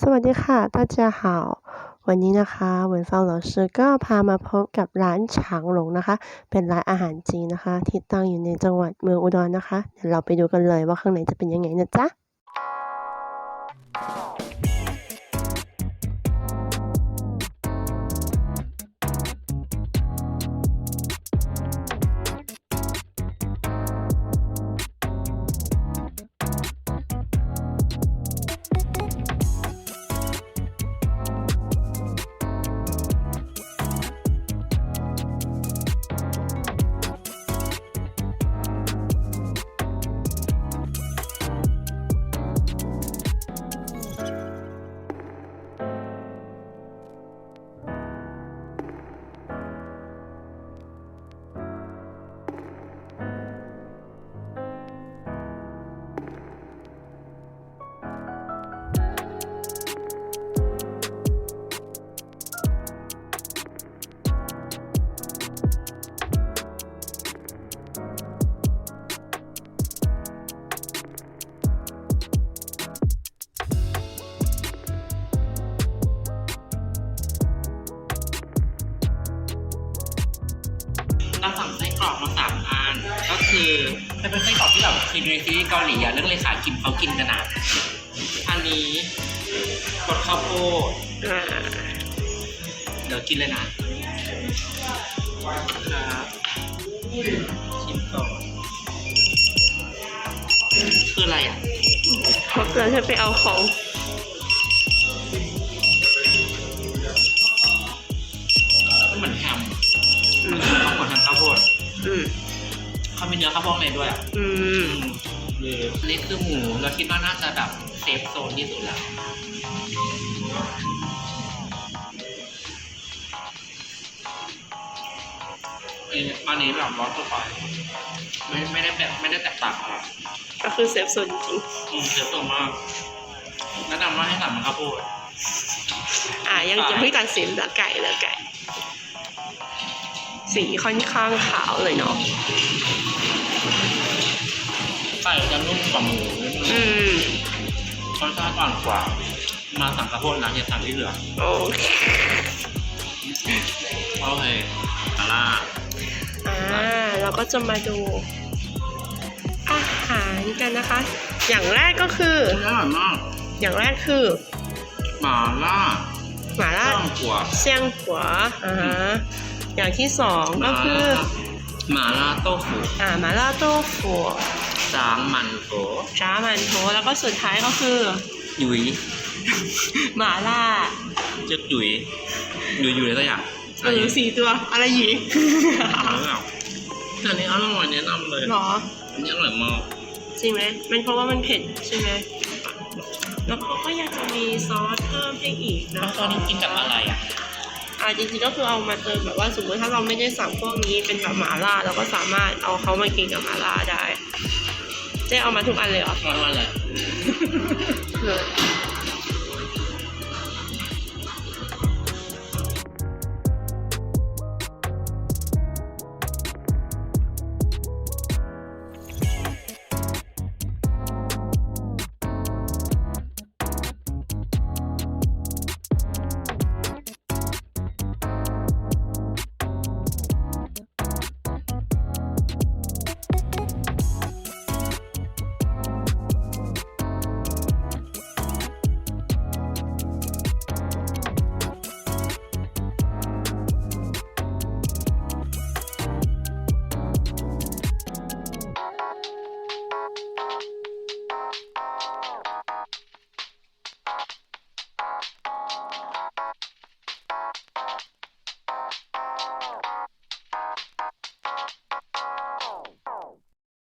สวัสดีค่ะ大家好วันนี้นะคะเหวินฟัง老师ก็พามาพบกับร้านฉางหลงนะคะ เป็นร้านอาหารจีนนะคะ ที่ตั้งอยู่ในจังหวัดเมืองอุดรนะคะ เดี๋ยวเราไปดูกันเลยว่าข้างในจะเป็นยังไงนะจ๊ะ อกมาสามอันก็คือจะเป็นไส้กรอกที่แบบเคยดูในซีรีส์เกาหลีอะเรื่องเลขาคิมเขากินกันอะอันนี้รสข้าวโพดเดี๋ยวกินเลยนะครับชิมก่อนคืออะไรอะ เพราะเราจะไปเอาของ เขามีเนื้อข้าวโพดในด้วยอะอืมอันนี้คือหมูเราคิดว่าน่าจะแบบเซฟโซนที่สุดแล้วเอ้ยอันนี้แบบร้อนตัวไปไม่ไม่ได้แบบไม่ได้แตกต่างอะไรก็คือเซฟโซนจริงอืมเซฟโซนมากแนะนำว่าให้สั่งมันข้าวโพดอ่ายังจะไม่ตัดสินเหลือไก่เหลือไก่ สีค่อนข้างขาวเลยเนาะไก่จะนุ่มกว่าหมูอืมรสชาติอ่อนกว่า มาสั่งข้าวโพดนะอย่าสั่งที่เหลือโอเคโอเคปลาล่าอ่าเราก็จะมาดูอาหารกันนะคะ อย่างแรกก็คืออร่อยมาก อย่างแรกคือหมาล่าหม่าล่าข้าวกัวเซียงกัวอ่าฮะ อย่างที่สองก็คือหมาล่าโต้ฟูอ่าหม่าล่าโต้ฟูจางมันโถจ้ามันโถแล้วก็สุดท้ายก็คือหยุยหม่าล่าเจ๊กหยุยหยุยอยู่ในตัวอย่างเออสี่ตัวอะไรหยีแต่อันนี้อร่อยแนะนำเลยหรออันนี้อร่อยมากจริงไหมมันเพราะว่ามันเผ็ดใช่ไหมแล้วเขาก็ยังจะมีซอสเพิ่มให้อีกนะแล้วตอนนี้กินกับอะไรอะ อ่าจริงๆก็คือเอามาเติมแบบว่าสมมติถ้าเราไม่ได้สั่งพวกนี้เป็นแบบหม่าล่าเราก็สามารถเอาเขามากินกับหม่าล่าได้เจ๊เอามาทุกอันเลยเหรออร่อยเลยเลย